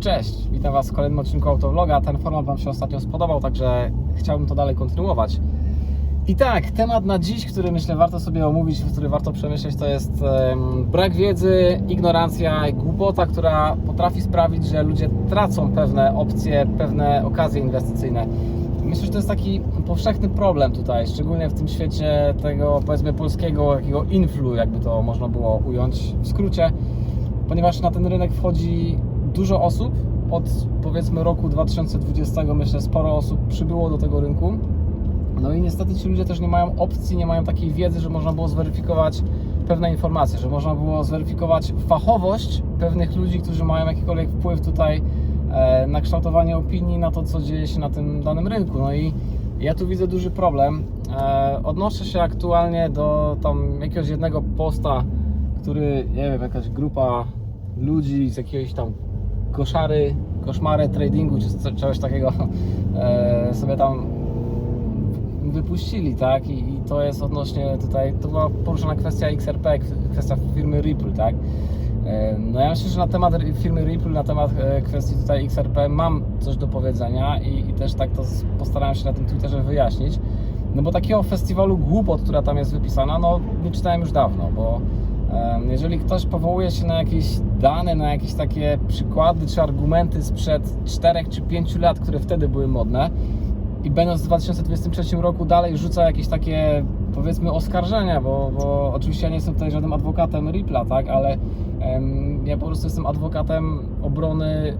Cześć, witam Was w kolejnym odcinku Autovloga. Ten format Wam się ostatnio spodobał, także chciałbym to dalej kontynuować. I tak, temat na dziś, który myślę warto sobie omówić, który warto przemyśleć, to jest brak wiedzy, ignorancja i głupota, która potrafi sprawić, że ludzie tracą pewne opcje, pewne okazje inwestycyjne. Myślę, że to jest taki powszechny problem tutaj, szczególnie w tym świecie tego powiedzmy polskiego jakiego influ, jakby to można było ująć w skrócie, ponieważ na ten rynek wchodzi dużo osób. Od powiedzmy roku 2020 myślę sporo osób przybyło do tego rynku. No i niestety ci ludzie też nie mają opcji, nie mają takiej wiedzy, że można było zweryfikować pewne informacje, że można było zweryfikować fachowość pewnych ludzi, którzy mają jakikolwiek wpływ tutaj e, na kształtowanie opinii, na to, co dzieje się na tym danym rynku. No i ja tu widzę duży problem. E, Odnoszę się aktualnie do tam jakiegoś jednego posta, który, nie wiem, jakaś grupa ludzi z jakiegoś tam koszary, koszmary tradingu czy czegoś takiego e, sobie tam wypuścili, tak? I, I to jest odnośnie tutaj, to była poruszona kwestia XRP, kwestia firmy Ripple, tak? E, No ja myślę, że na temat firmy Ripple, na temat e, kwestii tutaj XRP mam coś do powiedzenia i, i też tak to postarałem się na tym Twitterze wyjaśnić. No bo takiego festiwalu głupot, która tam jest wypisana, no nie czytałem już dawno, bo jeżeli ktoś powołuje się na jakieś dane, na jakieś takie przykłady czy argumenty sprzed 4 czy 5 lat, które wtedy były modne, i będąc w 2023 roku dalej rzuca jakieś takie powiedzmy oskarżenia, bo, bo oczywiście ja nie jestem tutaj żadnym adwokatem Rippla, tak, ale em, ja po prostu jestem adwokatem obrony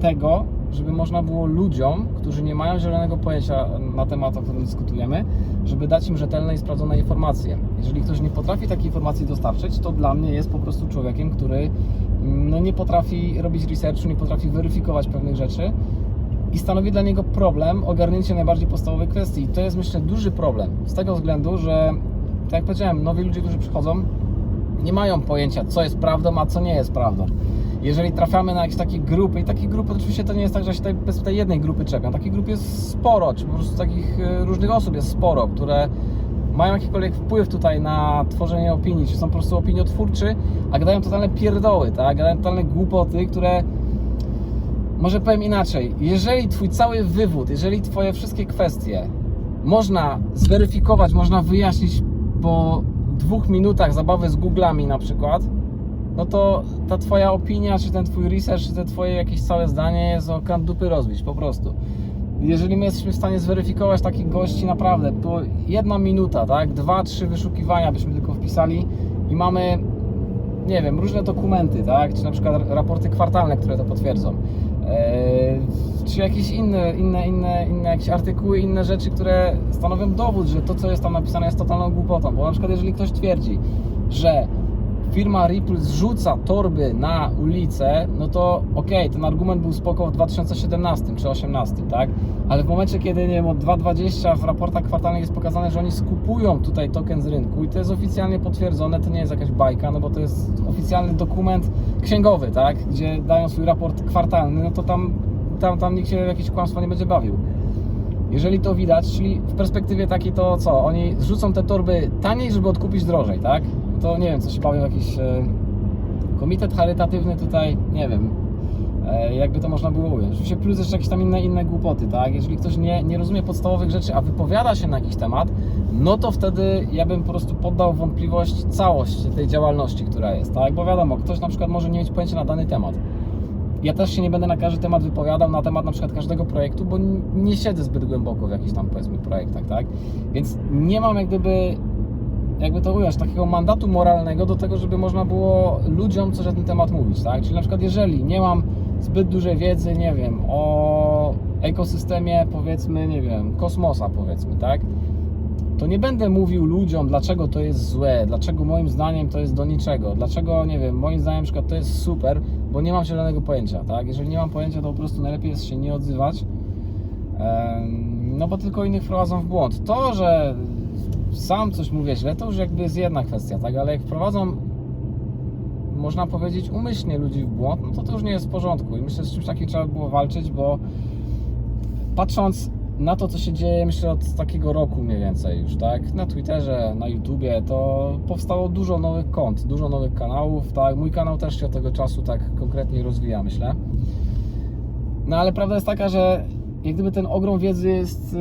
tego, żeby można było ludziom, którzy nie mają zielonego pojęcia na temat, o którym dyskutujemy, żeby dać im rzetelne i sprawdzone informacje. Jeżeli ktoś nie potrafi takiej informacji dostarczyć, to dla mnie jest po prostu człowiekiem, który mm, no, nie potrafi robić researchu, nie potrafi weryfikować pewnych rzeczy i stanowi dla niego problem ogarnięcie najbardziej podstawowej kwestii. I to jest myślę duży problem z tego względu, że tak jak powiedziałem, nowi ludzie, którzy przychodzą, nie mają pojęcia, co jest prawdą, a co nie jest prawdą. Jeżeli trafiamy na jakieś takie grupy, i takie grupy oczywiście to nie jest tak, że się tutaj bez tej jednej grupy czepiam, takich grup jest sporo, czy po prostu takich e, różnych osób jest sporo, które mają jakikolwiek wpływ tutaj na tworzenie opinii, czy są po prostu opiniotwórczy, a gadają totalne pierdoły, tak? Gadają totalne głupoty, które może powiem inaczej. Jeżeli Twój cały wywód, jeżeli Twoje wszystkie kwestie można zweryfikować, można wyjaśnić po dwóch minutach zabawy z Googlami na przykład, no to ta Twoja opinia, czy ten Twój research, czy te Twoje jakieś całe zdanie jest o kant dupy rozbić, po prostu. Jeżeli my jesteśmy w stanie zweryfikować takich gości naprawdę, to jedna minuta, tak? Dwa, trzy wyszukiwania byśmy tylko wpisali i mamy nie wiem, różne dokumenty, tak? Czy na przykład raporty kwartalne, które to potwierdzą. Eee, czy jakieś inne, inne, inne, inne jakieś artykuły, inne rzeczy, które stanowią dowód, że to, co jest tam napisane, jest totalną głupotą. Bo na przykład, jeżeli ktoś twierdzi, że firma Ripple zrzuca torby na ulicę, no to okej, ten argument był spoko w 2017 czy 2018, tak? Ale w momencie, kiedy nie wiem, od 2.20 w raportach kwartalnych jest pokazane, że oni skupują tutaj token z rynku i to jest oficjalnie potwierdzone, to nie jest jakaś bajka, no bo to jest oficjalny dokument księgowy, tak? Gdzie dają swój raport kwartalny, no to tam, tam, tam nikt się jakieś kłamstwo nie będzie bawił. Jeżeli to widać, czyli w perspektywie takiej to co, oni zrzucą te torby taniej, żeby odkupić drożej, tak? To nie wiem, co się bawią jakiś e, komitet charytatywny tutaj, nie wiem, e, jakby to można było ująć. Oczywiście plus jeszcze jakieś tam inne, inne głupoty, tak? Jeżeli ktoś nie, nie rozumie podstawowych rzeczy, a wypowiada się na jakiś temat, no to wtedy ja bym po prostu poddał wątpliwość całość tej działalności, która jest, tak? Bo wiadomo, ktoś na przykład może nie mieć pojęcia na dany temat. Ja też się nie będę na każdy temat wypowiadał, na temat na przykład każdego projektu, bo nie siedzę zbyt głęboko w jakichś tam powiedzmy projektach, tak? Więc nie mam jak gdyby, jakby to ująć, takiego mandatu moralnego do tego, żeby można było ludziom coś na ten temat mówić, tak? Czyli na przykład jeżeli nie mam zbyt dużej wiedzy, nie wiem, o ekosystemie powiedzmy, nie wiem, kosmosa powiedzmy, tak? to nie będę mówił ludziom, dlaczego to jest złe, dlaczego moim zdaniem to jest do niczego, dlaczego, nie wiem, moim zdaniem na przykład to jest super, bo nie mam zielonego pojęcia, tak? Jeżeli nie mam pojęcia, to po prostu najlepiej jest się nie odzywać, no bo tylko innych wprowadzą w błąd. To, że sam coś mówię źle, to już jakby jest jedna kwestia, tak? Ale jak wprowadzą, można powiedzieć, umyślnie ludzi w błąd, no to to już nie jest w porządku i myślę, że z czymś takim trzeba było walczyć, bo patrząc na to, co się dzieje, myślę od takiego roku mniej więcej już, tak? Na Twitterze, na YouTubie, to powstało dużo nowych kont, dużo nowych kanałów, tak? Mój kanał też się od tego czasu tak konkretnie rozwija, myślę. No ale prawda jest taka, że jak gdyby ten ogrom wiedzy jest, yy,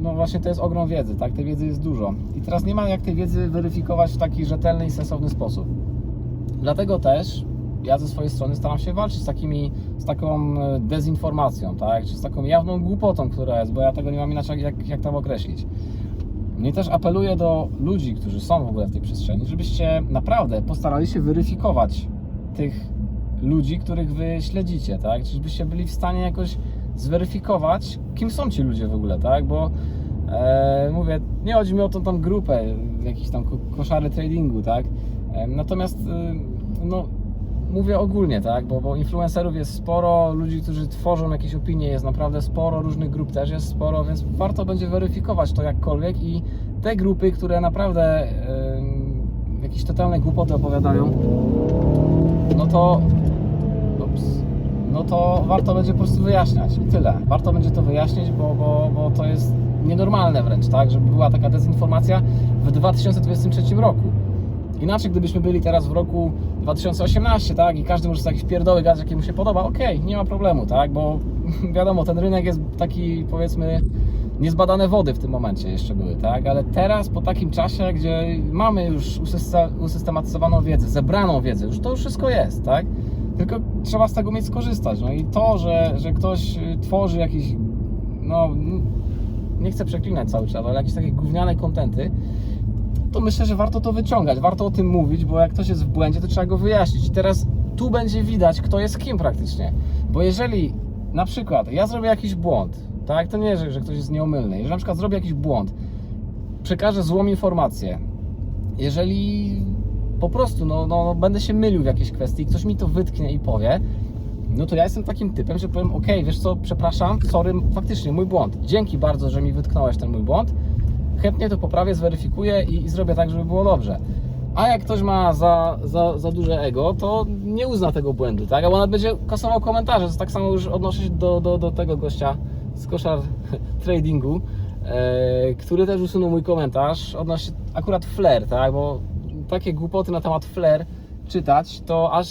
no właśnie to jest ogrom wiedzy, tak? Tej wiedzy jest dużo. I teraz nie ma jak tej wiedzy weryfikować w taki rzetelny i sensowny sposób. Dlatego też ja ze swojej strony staram się walczyć z, takimi, z taką e, dezinformacją, tak? Czy z taką jawną głupotą, która jest, bo ja tego nie mam inaczej jak, jak tam określić. No i też apeluję do ludzi, którzy są w ogóle w tej przestrzeni, żebyście naprawdę postarali się weryfikować tych ludzi, których wy śledzicie, tak? Czy żebyście byli w stanie jakoś zweryfikować, kim są ci ludzie w ogóle, tak? Bo e, mówię, nie chodzi mi o tą tam grupę, jakiś tam ko- koszary tradingu, tak? E, natomiast e, no, mówię ogólnie, tak? Bo, bo influencerów jest sporo, ludzi, którzy tworzą jakieś opinie jest naprawdę sporo, różnych grup też jest sporo, więc warto będzie weryfikować to jakkolwiek i te grupy, które naprawdę e, jakieś totalne głupoty opowiadają, no to no to warto będzie po prostu wyjaśniać i tyle. Warto będzie to wyjaśnić, bo, bo, bo to jest nienormalne wręcz, tak, żeby była taka dezinformacja w 2023 roku. Inaczej, gdybyśmy byli teraz w roku 2018, tak, i każdy może sobie jakieś pierdoły gadać, jakie mu się podoba, okej, nie ma problemu, tak, bo wiadomo, ten rynek jest taki, powiedzmy, niezbadane wody w tym momencie jeszcze były, tak, ale teraz po takim czasie, gdzie mamy już usyste- usystematyzowaną wiedzę, zebraną wiedzę, już to już wszystko jest, tak, tylko trzeba z tego mieć skorzystać, no i to, że, że ktoś y, tworzy jakieś, no, nie chcę przeklinać cały czas, ale jakieś takie gówniane kontenty, to myślę, że warto to wyciągać, warto o tym mówić, bo jak ktoś jest w błędzie, to trzeba go wyjaśnić. I teraz tu będzie widać, kto jest kim praktycznie. Bo jeżeli na przykład ja zrobię jakiś błąd, tak, to nie, że, że ktoś jest nieomylny, jeżeli na przykład zrobię jakiś błąd, przekażę złą informację, jeżeli po prostu no, no, no, będę się mylił w jakiejś kwestii, ktoś mi to wytknie i powie, no to ja jestem takim typem, że powiem, ok, wiesz co, przepraszam, sorry, faktycznie mój błąd. Dzięki bardzo, że mi wytknąłeś ten mój błąd. Chętnie to poprawię, zweryfikuję i, i zrobię tak, żeby było dobrze. A jak ktoś ma za, za, za duże ego, to nie uzna tego błędu, tak? Albo nawet będzie kasował komentarze. To tak samo już odnoszę się do, do, do tego gościa z koszar tradingu, e, który też usunął mój komentarz odnośnie akurat flair, tak? Bo takie głupoty na temat flair czytać, to aż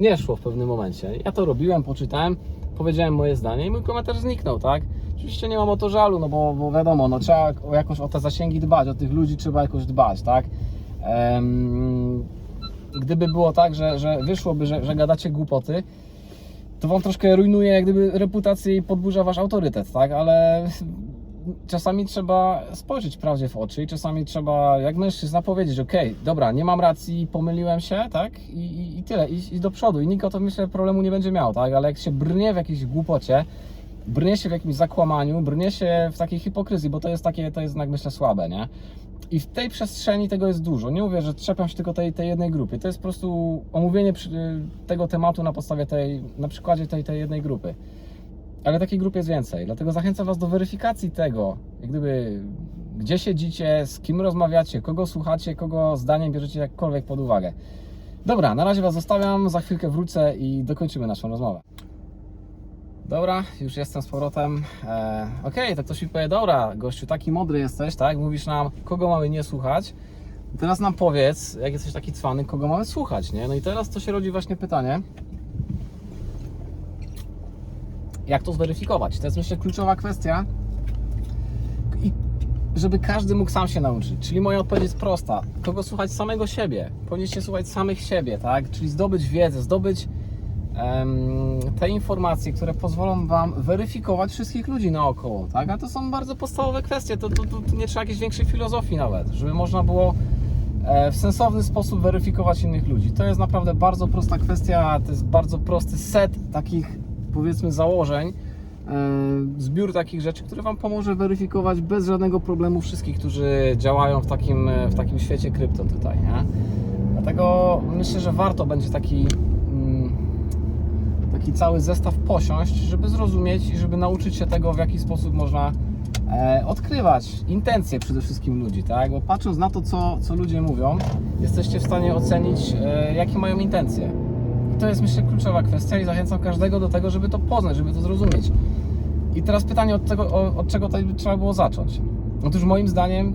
nie szło w pewnym momencie. Ja to robiłem, poczytałem, powiedziałem moje zdanie i mój komentarz zniknął, tak? Oczywiście nie mam o to żalu, no bo, bo wiadomo, no trzeba jakoś o te zasięgi dbać, o tych ludzi trzeba jakoś dbać, tak? Em, gdyby było tak, że, że wyszłoby, że, że gadacie głupoty, to wam troszkę rujnuje jak gdyby reputację i podburza wasz autorytet, tak? Ale czasami trzeba spojrzeć prawdzie w oczy i czasami trzeba, jak mężczyzna, powiedzieć, ok, dobra, nie mam racji, pomyliłem się, tak? I, i, i tyle, iść, iść do przodu. I nikt o to, myślę, problemu nie będzie miał, tak? Ale jak się brnie w jakiejś głupocie, brnie się w jakimś zakłamaniu, brnie się w takiej hipokryzji, bo to jest takie, to jest jednak, myślę, słabe, nie? I w tej przestrzeni tego jest dużo. Nie mówię, że trzepiam się tylko tej, tej jednej grupy. To jest po prostu omówienie tego tematu na podstawie tej, na przykładzie tej, tej jednej grupy. Ale takiej grup jest więcej. Dlatego zachęcam Was do weryfikacji tego, jak gdyby, gdzie siedzicie, z kim rozmawiacie, kogo słuchacie, kogo zdaniem bierzecie jakkolwiek pod uwagę. Dobra, na razie Was zostawiam, za chwilkę wrócę i dokończymy naszą rozmowę. Dobra, już jestem z powrotem. E, Okej, to ktoś mi powie, dobra, gościu, taki mądry jesteś, tak? Mówisz nam, kogo mamy nie słuchać. Teraz nam powiedz, jak jesteś taki cwany, kogo mamy słuchać, nie? No i teraz to się rodzi właśnie pytanie, jak to zweryfikować? To jest myślę kluczowa kwestia i żeby każdy mógł sam się nauczyć. Czyli moja odpowiedź jest prosta. Kogo słuchać samego siebie. Powinniście słuchać samych siebie, tak? Czyli zdobyć wiedzę, zdobyć em, te informacje, które pozwolą Wam weryfikować wszystkich ludzi naokoło, tak? A to są bardzo podstawowe kwestie, to, to, to, to nie trzeba jakiejś większej filozofii nawet, żeby można było e, w sensowny sposób weryfikować innych ludzi. To jest naprawdę bardzo prosta kwestia, to jest bardzo prosty set takich, powiedzmy, założeń, e, zbiór takich rzeczy, który Wam pomoże weryfikować bez żadnego problemu wszystkich, którzy działają w takim, e, w takim świecie krypto tutaj, nie? Dlatego myślę, że warto będzie taki mm, taki cały zestaw posiąść, żeby zrozumieć i żeby nauczyć się tego, w jaki sposób można e, odkrywać intencje przede wszystkim ludzi, tak? Bo patrząc na to, co, co ludzie mówią, jesteście w stanie ocenić, jakie mają intencje. To jest, myślę, kluczowa kwestia i zachęcam każdego do tego, żeby to poznać, żeby to zrozumieć. I teraz pytanie, od, tego, od czego tutaj trzeba było zacząć? Otóż moim zdaniem,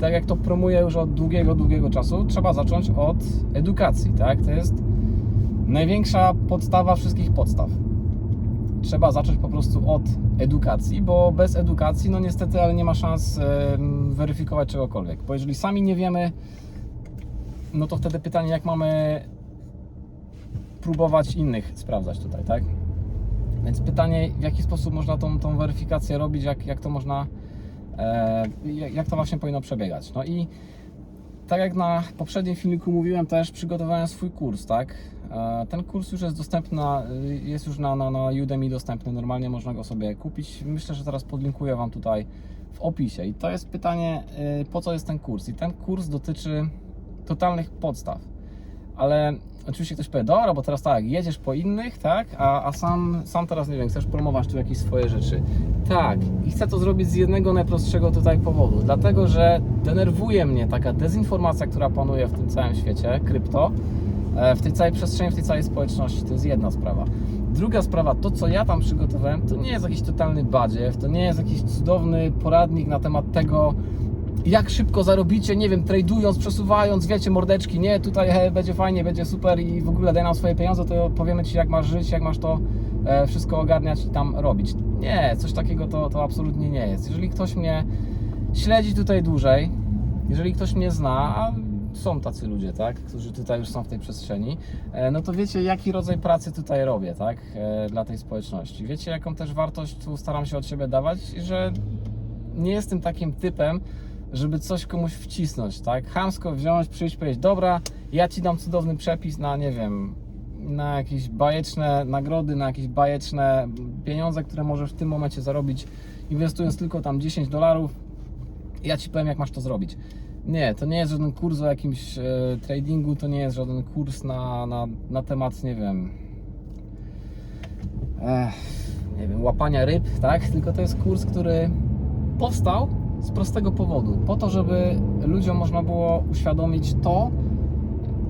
tak jak to promuję już od długiego, długiego czasu, trzeba zacząć od edukacji, tak? To jest największa podstawa wszystkich podstaw. Trzeba zacząć po prostu od edukacji, bo bez edukacji, no niestety, ale nie ma szans weryfikować czegokolwiek. Bo jeżeli sami nie wiemy, no to wtedy pytanie, jak mamy próbować innych sprawdzać tutaj, tak? Więc pytanie, w jaki sposób można tą, tą weryfikację robić, jak, jak to można, e, jak to właśnie powinno przebiegać. No i tak jak na poprzednim filmiku mówiłem, też przygotowałem swój kurs, tak? E, Ten kurs już jest dostępny, jest już na, na, na Udemy dostępny, normalnie można go sobie kupić. Myślę, że teraz podlinkuję Wam tutaj w opisie. I to jest pytanie, e, po co jest ten kurs? I ten kurs dotyczy totalnych podstaw. Ale oczywiście ktoś powie, dobra, bo teraz tak, jedziesz po innych, tak, a, a sam, sam teraz, nie wiem, chcesz promować tu jakieś swoje rzeczy. Tak, i chcę to zrobić z jednego najprostszego tutaj powodu, dlatego, że denerwuje mnie taka dezinformacja, która panuje w tym całym świecie, krypto, e, w tej całej przestrzeni, w tej całej społeczności, to jest jedna sprawa. Druga sprawa, to co ja tam przygotowałem, to nie jest jakiś totalny badziew, to nie jest jakiś cudowny poradnik na temat tego, jak szybko zarobicie, nie wiem, tradując, przesuwając, wiecie, mordeczki, nie, tutaj he, będzie fajnie, będzie super i w ogóle daj nam swoje pieniądze, to powiemy Ci, jak masz żyć, jak masz to e, wszystko ogarniać i tam robić. Nie, coś takiego to, to absolutnie nie jest. Jeżeli ktoś mnie śledzi tutaj dłużej, jeżeli ktoś mnie zna, a są tacy ludzie, tak, którzy tutaj już są w tej przestrzeni, e, no to wiecie, jaki rodzaj pracy tutaj robię, tak, e, dla tej społeczności. Wiecie, jaką też wartość tu staram się od siebie dawać, że nie jestem takim typem, żeby coś komuś wcisnąć, tak? Chamsko wziąć, przyjść, powiedzieć, dobra, ja ci dam cudowny przepis na, nie wiem, na jakieś bajeczne nagrody, na jakieś bajeczne pieniądze, które możesz w tym momencie zarobić, inwestując tylko tam 10 dolarów. Ja ci powiem, jak masz to zrobić. Nie, to nie jest żaden kurs o jakimś e, tradingu, to nie jest żaden kurs na, na, na temat, nie wiem, Ech, nie wiem, łapania ryb, tak? Tylko to jest kurs, który powstał z prostego powodu. Po to, żeby ludziom można było uświadomić to,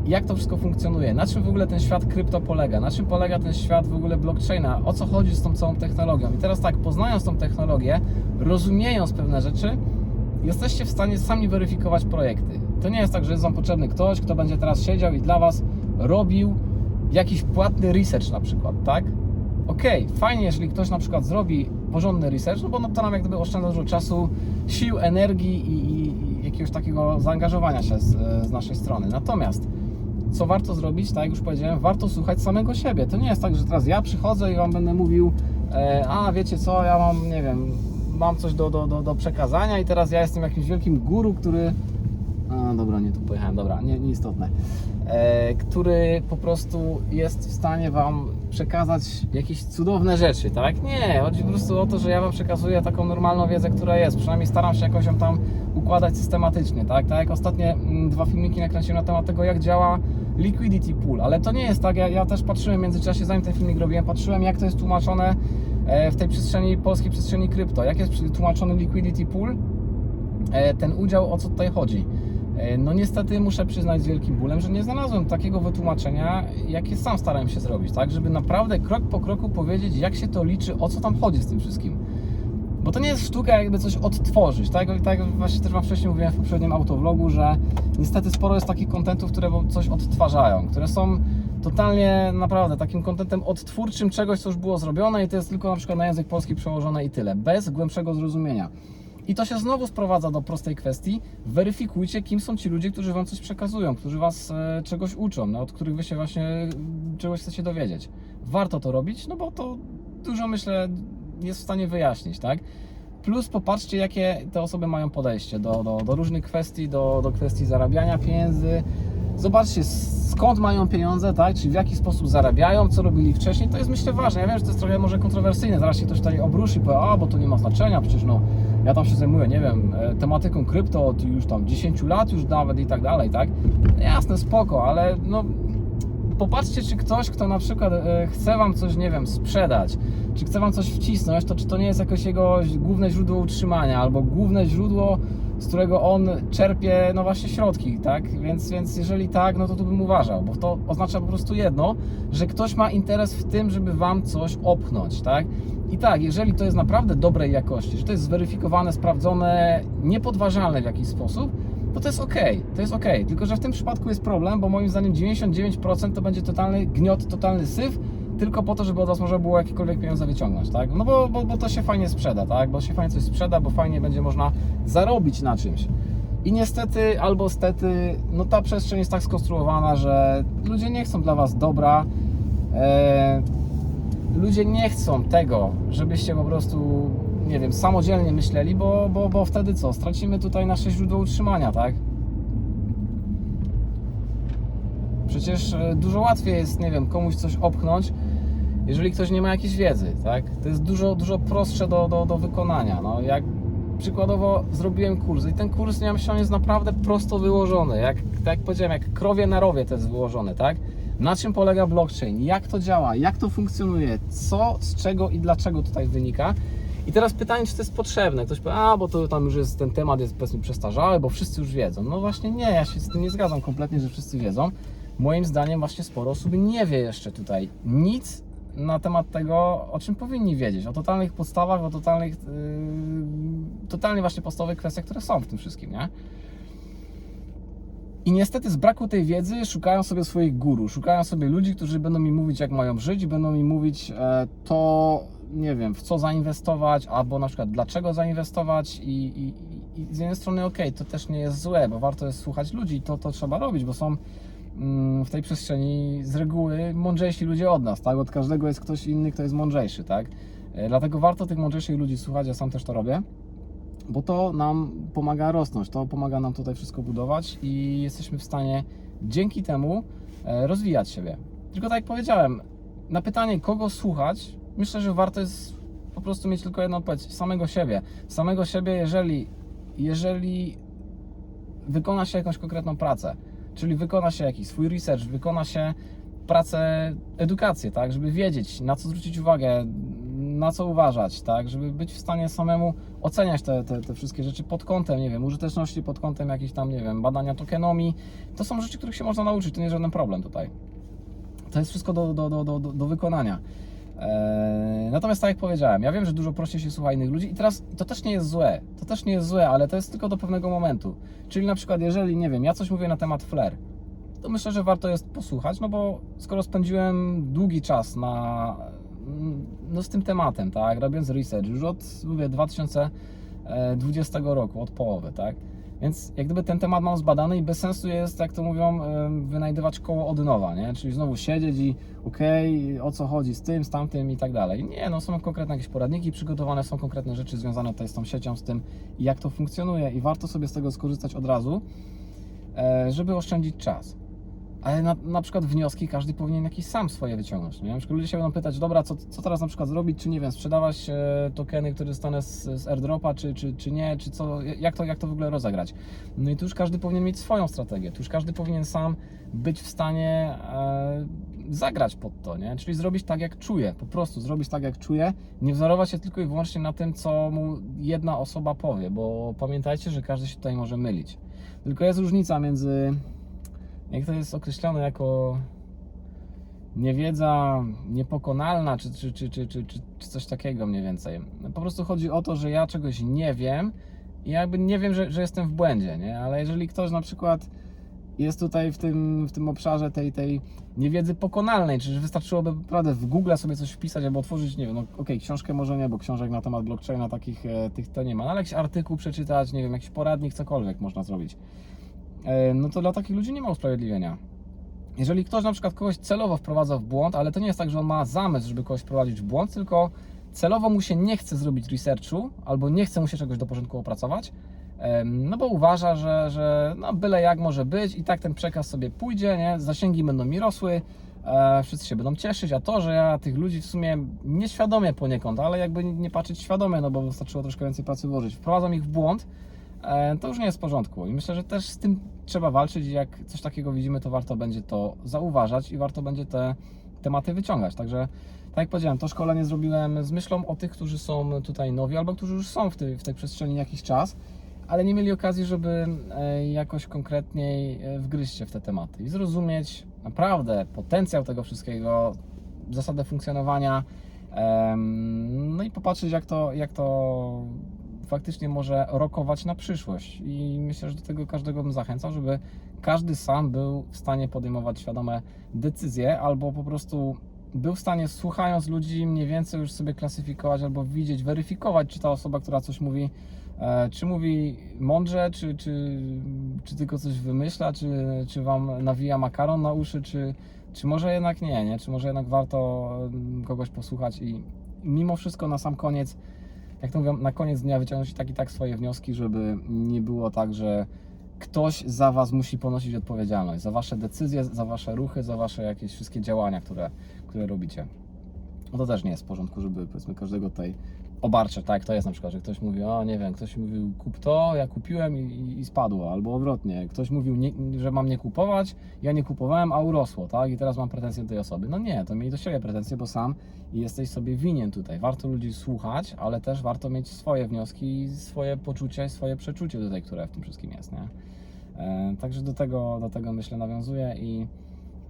jak to wszystko funkcjonuje, na czym w ogóle ten świat krypto polega, na czym polega ten świat w ogóle blockchaina, o co chodzi z tą całą technologią. I teraz tak, poznając tą technologię, rozumiejąc pewne rzeczy, jesteście w stanie sami weryfikować projekty. To nie jest tak, że jest Wam potrzebny ktoś, kto będzie teraz siedział i dla Was robił jakiś płatny research na przykład, tak? Okej, fajnie, jeżeli ktoś na przykład zrobi porządny research, no bo no to nam jak gdyby oszczędza dużo czasu, sił, energii i, i, jakiegoś takiego zaangażowania się z, z naszej strony. Natomiast co warto zrobić, tak jak już powiedziałem, warto słuchać samego siebie. To nie jest tak, że teraz ja przychodzę i Wam będę mówił, e, a wiecie co, ja mam, nie wiem, mam coś do, do, do, do przekazania i teraz ja jestem jakimś wielkim guru, który a, dobra, nie tu pojechałem, dobra, nie, nieistotne. E, który po prostu jest w stanie Wam przekazać jakieś cudowne rzeczy, tak? Nie, chodzi po prostu o to, że ja Wam przekazuję taką normalną wiedzę, która jest. Przynajmniej staram się jakoś ją tam układać systematycznie, tak? Tak jak ostatnie mm, dwa filmiki nakręciłem na temat tego, jak działa Liquidity Pool, ale to nie jest tak, ja, ja też patrzyłem w międzyczasie, zanim ten filmik robiłem, patrzyłem jak to jest tłumaczone e, w tej przestrzeni, polskiej przestrzeni krypto, jak jest tłumaczony Liquidity Pool, e, ten udział, o co tutaj chodzi. E, No niestety muszę przyznać z wielkim bólem, że nie znalazłem takiego wytłumaczenia, jakie sam starałem się zrobić, tak? Żeby naprawdę krok po kroku powiedzieć, jak się to liczy, o co tam chodzi z tym wszystkim. Bo to nie jest sztuka jakby coś odtworzyć, tak? Tak właśnie też Wam wcześniej mówiłem w poprzednim autovlogu, że niestety sporo jest takich kontentów, które coś odtwarzają, które są totalnie naprawdę takim kontentem odtwórczym czegoś, co już było zrobione i to jest tylko na przykład na język polski przełożone i tyle, bez głębszego zrozumienia. I to się znowu sprowadza do prostej kwestii. Weryfikujcie, kim są ci ludzie, którzy wam coś przekazują, którzy was e, czegoś uczą, no, od których wy się właśnie czegoś chcecie dowiedzieć. Warto to robić, no bo to dużo myślę jest w stanie wyjaśnić, tak? Plus popatrzcie, jakie te osoby mają podejście do, do, do różnych kwestii, do, do kwestii zarabiania pieniędzy. Zobaczcie, skąd mają pieniądze, tak? Czyli w jaki sposób zarabiają, co robili wcześniej. To jest myślę ważne. Ja wiem, że to jest trochę może kontrowersyjne. Zaraz się ktoś tutaj obruszy i powie, a bo to nie ma znaczenia, przecież no ja tam się zajmuję, nie wiem, e, tematyką krypto od już tam 10 lat już nawet i tak dalej, tak? Jasne, spoko, ale no popatrzcie, czy ktoś, kto na przykład e, chce Wam coś, nie wiem, sprzedać, czy chce Wam coś wcisnąć, to czy to nie jest jakoś jego główne źródło utrzymania, albo główne źródło z którego on czerpie, no właśnie, środki, tak? Więc, więc jeżeli tak, no to tu bym uważał, bo to oznacza po prostu jedno, że ktoś ma interes w tym, żeby Wam coś opchnąć, tak? I tak, jeżeli to jest naprawdę dobrej jakości, że to jest zweryfikowane, sprawdzone, niepodważalne w jakiś sposób, to to jest ok, to jest ok. Tylko, że w tym przypadku jest problem, bo moim zdaniem 99% to będzie totalny gniot, totalny syf, tylko po to, żeby od Was można było jakiekolwiek pieniądze wyciągnąć, tak? No bo, bo, bo to się fajnie sprzeda, tak? Bo się fajnie coś sprzeda, bo fajnie będzie można zarobić na czymś. I niestety albo stety, no ta przestrzeń jest tak skonstruowana, że ludzie nie chcą dla Was dobra. E, ludzie nie chcą tego, żebyście po prostu, nie wiem, samodzielnie myśleli, bo, bo, bo wtedy co? Stracimy tutaj nasze źródło utrzymania, tak? Przecież e, dużo łatwiej jest, nie wiem, komuś coś opchnąć, jeżeli ktoś nie ma jakiejś wiedzy, tak? To jest dużo, dużo prostsze do, do, do wykonania. No, jak przykładowo zrobiłem kurs i ten kurs, ja myślę, jest naprawdę prosto wyłożony. Jak, tak jak powiedziałem, jak krowie na rowie to jest wyłożone, tak? Na czym polega blockchain? Jak to działa? Jak to funkcjonuje? Co, z czego i dlaczego tutaj wynika? I teraz pytanie, czy to jest potrzebne? Ktoś powie, a bo to tam już jest, ten temat jest powiedzmy przestarzały, bo wszyscy już wiedzą. No właśnie nie, ja się z tym nie zgadzam kompletnie, że wszyscy wiedzą. Moim zdaniem właśnie sporo osób nie wie jeszcze tutaj nic na temat tego, o czym powinni wiedzieć, o totalnych podstawach, o totalnych, yy, totalnie właśnie podstawowych kwestiach, które są w tym wszystkim, nie? I niestety z braku tej wiedzy szukają sobie swoich guru, szukają sobie ludzi, którzy będą mi mówić, jak mają żyć, będą mi mówić e, to, nie wiem, w co zainwestować, albo na przykład dlaczego zainwestować i, i, i z jednej strony ok, to też nie jest złe, bo warto jest słuchać ludzi to, to trzeba robić, bo są w tej przestrzeni z reguły mądrzejsi ludzie od nas, tak? Od każdego jest ktoś inny, kto jest mądrzejszy, tak? E, Dlatego warto tych mądrzejszych ludzi słuchać, ja sam też to robię bo to nam pomaga rosnąć, to pomaga nam tutaj wszystko budować i jesteśmy w stanie dzięki temu e, rozwijać siebie. Tylko tak jak powiedziałem, na pytanie, kogo słuchać, myślę, że warto jest po prostu mieć tylko jedną odpowiedź, samego siebie. Samego siebie, jeżeli, jeżeli wykona się jakąś konkretną pracę, czyli wykona się jakiś swój research, wykona się pracę, edukację, tak, żeby wiedzieć, na co zwrócić uwagę, na co uważać, tak, żeby być w stanie samemu oceniać te, te, te wszystkie rzeczy pod kątem, nie wiem, użyteczności, pod kątem jakichś tam, nie wiem, badania tokenomii. To są rzeczy, których się można nauczyć, to nie jest żaden problem tutaj. To jest wszystko do, do, do, do, do wykonania. Eee, natomiast tak jak powiedziałem, ja wiem, że dużo prościej się słucha innych ludzi i teraz to też nie jest złe, to też nie jest złe, ale to jest tylko do pewnego momentu. Czyli na przykład jeżeli, nie wiem, ja coś mówię na temat flair, to myślę, że warto jest posłuchać, no bo skoro spędziłem długi czas na, no z tym tematem, tak, robiąc research już od, mówię, 2020 roku, od połowy, tak, więc jak gdyby ten temat mam zbadany i bez sensu jest, jak to mówią, wynajdywać koło od nowa, nie? Czyli znowu siedzieć i okej, o co chodzi z tym, z tamtym i tak dalej. Nie, no są konkretne jakieś poradniki przygotowane, są konkretne rzeczy związane tutaj z tą siecią, z tym jak to funkcjonuje i warto sobie z tego skorzystać od razu, e, żeby oszczędzić czas. Ale na, na przykład wnioski każdy powinien jakieś sam swoje wyciągnąć. Nie? Na przykład ludzie się będą pytać, dobra, co, co teraz na przykład zrobić, czy nie wiem, sprzedawać e, tokeny, które dostanę z, z airdropa, czy, czy, czy nie, czy co, jak to, jak to w ogóle rozegrać. No i tu już każdy powinien mieć swoją strategię, tu już każdy powinien sam być w stanie e, zagrać pod to, nie? Czyli zrobić tak, jak czuje, po prostu zrobić tak, jak czuje, nie wzorować się tylko i wyłącznie na tym, co mu jedna osoba powie, bo pamiętajcie, że każdy się tutaj może mylić. Tylko jest różnica między jak to jest określone jako niewiedza niepokonalna, czy, czy, czy, czy, czy, czy, coś takiego mniej więcej. Po prostu chodzi o to, że ja czegoś nie wiem i jakby nie wiem, że, że jestem w błędzie, nie? Ale jeżeli ktoś na przykład jest tutaj w tym, w tym obszarze tej, tej niewiedzy pokonalnej, czy wystarczyłoby naprawdę w Google sobie coś wpisać albo otworzyć, nie wiem, no okej, książkę może nie, bo książek na temat blockchaina takich e, tych to nie ma, no, ale jakiś artykuł przeczytać, nie wiem, jakiś poradnik, cokolwiek można zrobić. E, no to dla takich ludzi nie ma usprawiedliwienia. Jeżeli ktoś na przykład kogoś celowo wprowadza w błąd, ale to nie jest tak, że on ma zamysł, żeby kogoś wprowadzić w błąd, tylko celowo mu się nie chce zrobić researchu, albo nie chce mu się czegoś do porządku opracować, em, no bo uważa, że, że no byle jak może być i tak ten przekaz sobie pójdzie, nie? zasięgi będą mi rosły, e, wszyscy się będą cieszyć, a to, że ja tych ludzi w sumie nieświadomie poniekąd, ale jakby nie patrzeć świadomie, no bo wystarczyło troszkę więcej pracy włożyć, wprowadzam ich w błąd, e, to już nie jest w porządku. I myślę, że też z tym trzeba walczyć jak coś takiego widzimy, to warto będzie to zauważać i warto będzie te tematy wyciągać. Także, tak jak powiedziałem, to szkolenie zrobiłem z myślą o tych, którzy są tutaj nowi albo którzy już są w tej, w tej przestrzeni jakiś czas. ale nie mieli okazji, żeby e, jakoś konkretniej e, wgryźć się w te tematy i zrozumieć naprawdę potencjał tego wszystkiego, zasadę funkcjonowania, no i popatrzeć, jak to, jak to faktycznie może rokować na przyszłość. I myślę, że do tego każdego bym zachęcał, żeby każdy sam był w stanie podejmować świadome decyzje, albo po prostu był w stanie, słuchając ludzi, mniej więcej już sobie klasyfikować albo widzieć, weryfikować, czy ta osoba, która coś mówi, e, czy mówi mądrze, czy, czy, czy tylko coś wymyśla, czy, czy wam nawija makaron na uszy, czy, czy może jednak nie, nie? Czy może jednak warto mm, kogoś posłuchać i mimo wszystko na sam koniec, jak to mówią, na koniec dnia wyciągnąć tak i tak swoje wnioski, żeby nie było tak, że ktoś za was musi ponosić odpowiedzialność za wasze decyzje, za wasze ruchy, za wasze jakieś wszystkie działania, które, które robicie. No to też nie jest w porządku, żeby powiedzmy każdego tutaj obarczać, tak? To jest na przykład, że ktoś mówi, o nie wiem, ktoś mówił kup to, ja kupiłem i, i, spadło, albo odwrotnie, ktoś mówił, nie, że mam nie kupować, ja nie kupowałem, a urosło, tak? I teraz mam pretensje do tej osoby. No nie, to miej do siebie pretensje, bo sam jesteś sobie winien tutaj. Warto ludzi słuchać, ale też warto mieć swoje wnioski, swoje poczucie, swoje przeczucie tutaj, które w tym wszystkim jest, nie? E, Także do tego, do tego myślę nawiązuję i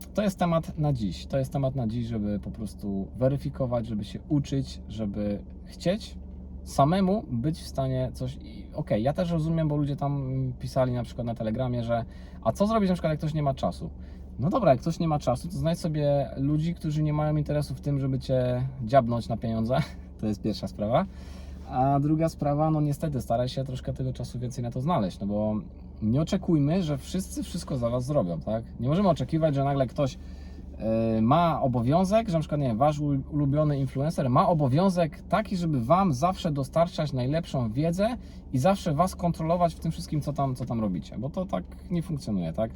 to jest temat na dziś. To jest temat na dziś, żeby po prostu weryfikować, żeby się uczyć, żeby chcieć samemu być w stanie coś. Okej, ja też rozumiem, bo ludzie tam pisali na przykład na Telegramie, że a co zrobić na przykład, jak ktoś nie ma czasu? No dobra, jak ktoś nie ma czasu, to znajdź sobie ludzi, którzy nie mają interesu w tym, żeby cię dziabnąć na pieniądze. To jest pierwsza sprawa. A druga sprawa, no niestety, staraj się troszkę tego czasu więcej na to znaleźć, no bo nie oczekujmy, że wszyscy wszystko za Was zrobią, tak? Nie możemy oczekiwać, że nagle ktoś e, ma obowiązek, że na przykład, nie wiem, Wasz ul- ulubiony influencer ma obowiązek taki, żeby Wam zawsze dostarczać najlepszą wiedzę i zawsze Was kontrolować w tym wszystkim, co tam, co tam robicie, bo to tak nie funkcjonuje, tak?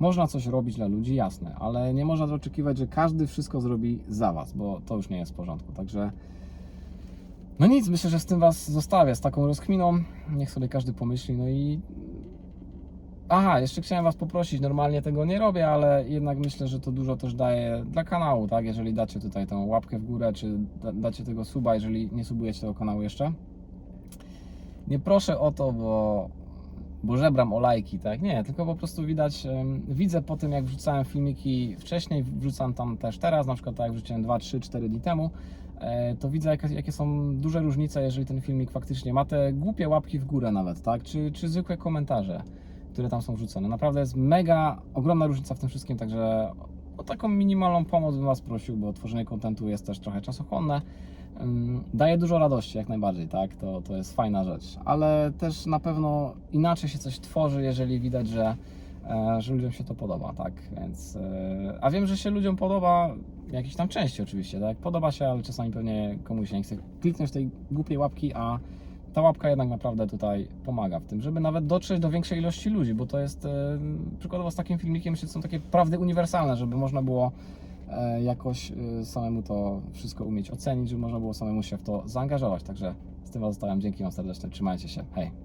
Można coś robić dla ludzi, jasne, ale nie można oczekiwać, że każdy wszystko zrobi za Was, bo to już nie jest w porządku, także... No nic, myślę, że z tym Was zostawię, z taką rozkminą. Niech sobie każdy pomyśli. No i. Aha, jeszcze chciałem Was poprosić. Normalnie tego nie robię, ale jednak myślę, że to dużo też daje dla kanału, tak? Jeżeli dacie tutaj tą łapkę w górę, czy da, dacie tego suba, jeżeli nie subujecie tego kanału jeszcze. Nie proszę o to, bo, bo żebram o lajki, tak? Nie, tylko po prostu widać, widzę po tym, jak wrzucałem filmiki wcześniej, wrzucam tam też teraz, na przykład tak jak wrzuciłem 2, 3, 4 dni temu, e, to widzę, jakie, jakie są duże różnice, jeżeli ten filmik faktycznie ma te głupie łapki w górę nawet, tak? Czy, czy zwykłe komentarze, które tam są wrzucone. Naprawdę jest mega ogromna różnica w tym wszystkim, także o taką minimalną pomoc bym Was prosił, bo tworzenie kontentu jest też trochę czasochłonne. Ym, Daje dużo radości, jak najbardziej, tak? To, to jest fajna rzecz, ale też na pewno inaczej się coś tworzy, jeżeli widać, że, e, że ludziom się to podoba, tak? Więc, e, a wiem, że się ludziom podoba jakiejś tam części oczywiście, tak? Podoba się, ale czasami pewnie komuś nie chce kliknąć tej głupiej łapki, a ta łapka jednak naprawdę tutaj pomaga w tym, żeby nawet dotrzeć do większej ilości ludzi, bo to jest przykładowo z takim filmikiem że są takie prawdy uniwersalne, żeby można było e, jakoś e, samemu to wszystko umieć ocenić, żeby można było samemu się w to zaangażować. Także z tym Was. Dzięki Wam serdecznie. Trzymajcie się. Hej.